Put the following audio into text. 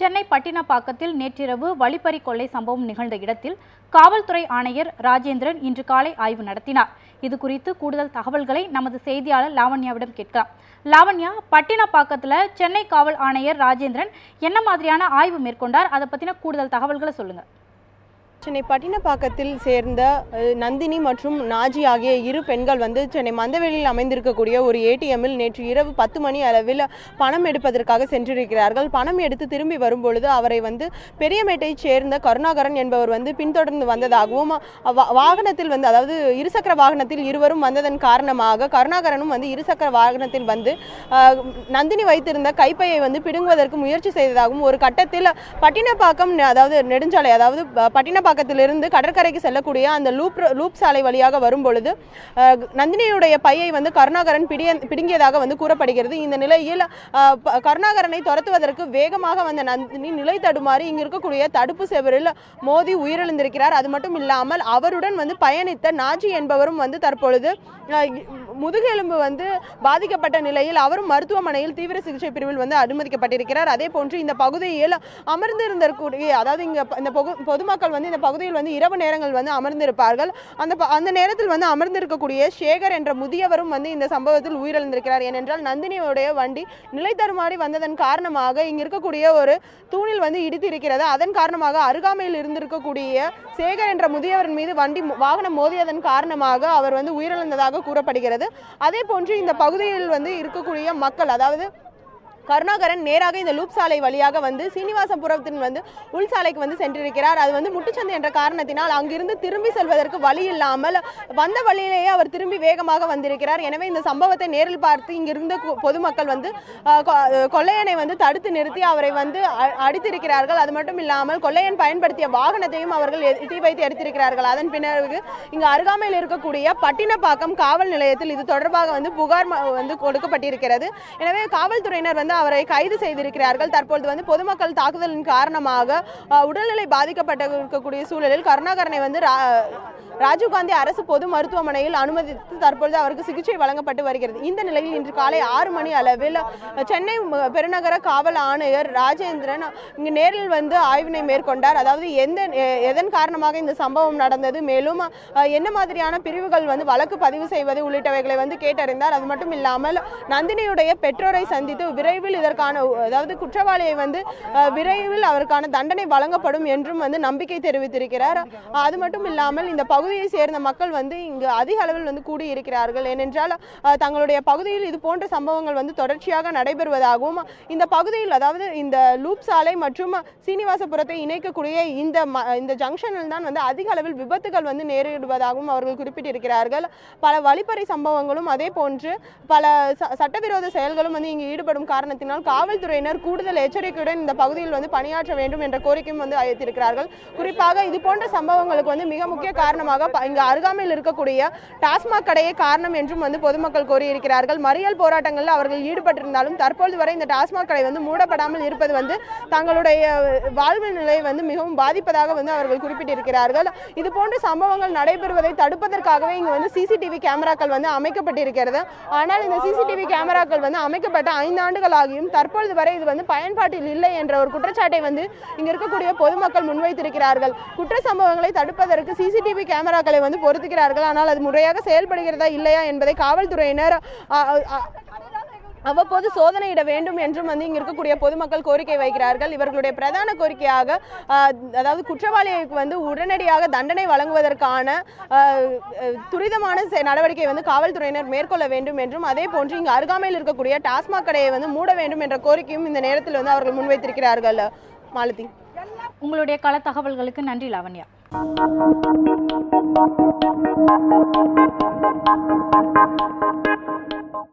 சென்னை பட்டினப்பாக்கத்தில் நேற்றிரவு வழிப்பறி கொள்ளை சம்பவம் நிகழ்ந்த இடத்தில் காவல்துறை ஆணையர் ராஜேந்திரன் இன்று காலை ஆய்வு நடத்தினார். இது குறித்து கூடுதல் தகவல்களை நமது செய்தியாளர் லாவண்யாவிடம் கேட்கலாம். லாவண்யா பட்டினப்பாக்கத்தில் சென்னை காவல் ஆணையர் ராஜேந்திரன் என்ன மாதிரியான ஆய்வு மேற்கொண்டார்? அதை பற்றின கூடுதல் தகவல்களை சொல்லுங்கள் சென்னை பட்டினப்பாக்கத்தில் சேர்ந்த நந்தினி மற்றும் நாஜி ஆகிய இரு பெண்கள் வந்து சென்னை மந்தவெளியில் அமைந்திருக்கக்கூடிய ஒரு ஏடிஎம்மில் நேற்று இரவு பத்து மணி அளவில் பணம் எடுப்பதற்காக சென்றிருக்கிறார்கள். பணம் எடுத்து திரும்பி வரும்பொழுது அவரை வந்து பெரியமேட்டையைச் சேர்ந்த கருணாகரன் என்பவர் வந்து பின்தொடர்ந்து வந்ததாகவும் வாகனத்தில் வந்து அதாவது இருசக்கர வாகனத்தில் இருவரும் வந்ததன் காரணமாக கருணாகரனும் வந்து இருசக்கர வாகனத்தில் வந்து நந்தினி வைத்திருந்த கைப்பையை வந்து பிடுங்குவதற்கு முயற்சி செய்ததாகவும் ஒரு கட்டத்தில் பட்டினப்பாக்கம் நெ- அதாவது நெடுஞ்சாலை அதாவது பட்டினப்பாக்கம் பட்டினப்பாக்கத்திலிருந்து கடற்கரைக்கு செல்லக்கூடிய அந்த லூப் லூப் சாலை வழியாக வரும்பொழுது பொழுது நந்தினியுடைய பையை வந்து கருணாகரன் பிடிய பிடுங்கியதாக வந்து கூறப்படுகிறது. இந்த நிலையில் கருணாகரனை துரத்துவதற்கு வேகமாக வந்த நந்தினி நிலை தடுமாறி இங்கு இருக்கக்கூடிய தடுப்பு செவரில் மோதி உயிரிழந்திருக்கிறார். அது மட்டும் இல்லாமல் அவருடன் வந்து பயணித்த நாஜி என்பவரும் வந்து தற்பொழுது முதுகெலும்பு வந்து பாதிக்கப்பட்ட நிலையில் அவரும் மருத்துவமனையில் தீவிர சிகிச்சை பிரிவில் வந்து அனுமதிக்கப்பட்டிருக்கிறார். அதே போன்று இந்த பகுதியில் அமர்ந்திருந்தக்கூடிய அதாவது இங்க இந்த பொது- பொதுமக்கள் வந்து இந்த பகுதியில் வந்து இரவு நேரங்கள் வந்து அமர்ந்திருப்பார்கள். அந்த ப- அந்த நேரத்தில் வந்து அமர்ந்திருக்கக்கூடிய சேகர் என்ற முதியவரும் வந்து இந்த சம்பவத்தில் உயிரிழந்திருக்கிறார். ஏனென்றால் நந்தினியுடைய வண்டி நிலை தருமாறி வந்ததன் காரணமாக இங்கே இருக்கக்கூடிய ஒரு தூணில் வந்து இடித்து இருக்கிறது அதன் காரணமாக அருகாமையில் இருந்திருக்கக்கூடிய சேகர் என்ற முதியவரின் மீது வண்டி வாகனம் மோதியதன் காரணமாக அவர் வந்து உயிரிழந்ததாக கூறப்படுகிறது. அதே போன்று இந்த பகுதியில் வந்து இருக்கக்கூடிய மக்கள் அதாவது கருணாகரன் நேராக இந்த லூப் சாலை வழியாக வந்து சீனிவாசபுரத்தின் வந்து உள் சாலைக்கு வந்து சென்றிருக்கிறார். அது வந்து முட்டுச்சந்தை என்ற காரணத்தினால் அங்கிருந்து திரும்பி செல்வதற்கு வழி இல்லாமல் வந்த வழியிலேயே அவர் திரும்பி வேகமாக வந்திருக்கிறார். எனவே இந்த சம்பவத்தை நேரில் பார்த்து இங்கிருந்த பொதுமக்கள் வந்து கொ- கொள்ளையனை வந்து தடுத்து நிறுத்தி அவரை வந்து அ- அடித்திருக்கிறார்கள். அது மட்டும் இல்லாமல் கொள்ளையன் பயன்படுத்திய வாகனத்தையும் அவர்கள் எ- தீ வைத்து எடுத்திருக்கிறார்கள். அதன் பிறகு இங்கு அருகாமையில் இருக்கக்கூடிய பட்டினப்பாக்கம் காவல் நிலையத்தில் இது தொடர்பாக வந்து புகார் வந்து கொடுக்கப்பட்டிருக்கிறது. எனவே காவல்துறையினர் வந்து அவரை கைது செய்திருக்கிறார்கள். தற்பொழுது வந்து பொதுமக்கள் தாக்குதலின் காரணமாக உடல்நிலை பாதிக்கப்பட்டு இருக்கக்கூடிய சூழலில் கருணாகரனை வந்து ராஜீவ்காந்தி அரசு பொது மருத்துவமனையில் அனுமதித்து தற்பொழுது அவருக்கு சிகிச்சை வழங்கப்பட்டு வருகிறது. இந்த நிலையில் இன்று காலை ஆறு மணி அளவில் சென்னை பெருநகர காவல் ஆணையர் ராஜேந்திரன் இங்கு நேரில் வந்து ஆய்வினை மேற்கொண்டார். அதாவது எந்த எதன் காரணமாக இந்த சம்பவம் நடந்தது? மேலும் என்ன மாதிரியான பிரிவுகள் வந்து வழக்கு பதிவு செய்வது உள்ளிட்டவைகளை வந்து கேட்டறிந்தார். அது மட்டும் இல்லாமல் நந்தினியுடைய பெற்றோரை சந்தித்து விரைவில் இதற்கான அதாவது குற்றவாளியை வந்து விரைவில் அவருக்கான தண்டனை வழங்கப்படும் என்றும் வந்து நம்பிக்கை தெரிவித்திருக்கிறார். அது மட்டும் இல்லாமல் இந்த பகுதி பகுதியை சேர்ந்த மக்கள் வந்து இங்கு அதிக அளவில் வந்து கூடியிருக்கிறார்கள். ஏனென்றால் தங்களுடைய பகுதியில் இது போன்ற சம்பவங்கள் வந்து தொடர்ச்சியாக நடைபெறுவதாகவும் இந்த பகுதியில் அதாவது இந்த லூப் சாலை மற்றும் சீனிவாசபுரத்தை இணைக்கக்கூடிய இந்த ம- இந்த ஜங்ஷனில் தான் வந்து அதிக அளவில் விபத்துகள் வந்து நேரிடுவதாகவும் அவர்கள் குறிப்பிட்டிருக்கிறார்கள். பல வழிப்பறை சம்பவங்களும் அதே போன்று பல ச- சட்டவிரோத செயல்களும் வந்து இங்கு ஈடுபடும் காரணத்தினால் காவல்துறையினர் கூடுதல் எச்சரிக்கையுடன் இந்த பகுதியில் வந்து பணியாற்ற வேண்டும் என்ற கோரிக்கையும் வந்து அழைத்திருக்கிறார்கள் குறிப்பாக இது போன்ற சம்பவங்களுக்கு வந்து மிக முக்கிய காரணமாக காரணமாக இங்கு அருகாமையில் இருக்கக்கூடிய டாஸ்மாக் கடையே காரணம் என்றும் வந்து பொதுமக்கள் கோரியிருக்கிறார்கள் மறியல் போராட்டங்களில் அவர்கள் ஈடுபட்டிருந்தாலும் தற்பொழுது வரை இந்த டாஸ்மாக் கடை வந்து மூடப்படாமல் இருப்பது வந்து தங்களுடைய வாழ்வு நிலையை வந்து மிகவும் பாதிப்பதாக வந்து அவர்கள் குறிப்பிட்டிருக்கிறார்கள். இது போன்ற சம்பவங்கள் நடைபெறுவதை தடுப்பதற்காகவே இங்கு வந்து சிசிடிவி கேமராக்கள் வந்து அமைக்கப்பட்டிருக்கிறது. ஆனால் இந்த சிசிடிவி கேமராக்கள் வந்து அமைக்கப்பட்ட ஐந்து ஆண்டுகள் ஆகியும் தற்பொழுது வரை இது வந்து பயன்பாட்டில் இல்லை என்ற ஒரு குற்றச்சாட்டை வந்து இங்க இருக்கக்கூடிய பொதுமக்கள் முன்வைத்திருக்கிறார்கள். குற்ற சம்பவங்களை தடுப்பதற்கு சிசிடிவி கேமராக்களை வந்து பொருத்துகிறார்கள். ஆனால் அது முறையாக செயல்படுகிறதா இல்லையா என்பதை காவல்துறையினர் அவ்வப்போது சோதனையிட வேண்டும் என்றும் வந்து இங்க இருக்கக்கூடிய பொதுமக்கள் கோரிக்கை வைக்கிறார்கள். இவர்களுடைய பிரதான கோரிக்கையாக அதாவது குற்றவாளிகளுக்கு வந்து உடனடியாக தண்டனை வழங்குவதற்கான துரிதமான நடவடிக்கை வந்து காவல்துறையினர் மேற்கொள்ள வேண்டும் என்றும் அதே போன்று இங்கு அருகாமையில் இருக்கக்கூடிய டாஸ்மாக் கடையை வந்து மூட வேண்டும் என்ற கோரிக்கையும் இந்த நேரத்தில் வந்து அவர்கள் முன்வைத்திருக்கிறார்கள். மாலதி. உங்களுடைய கள தகவல்களுக்கு நன்றி லாவண்யா. Thank you.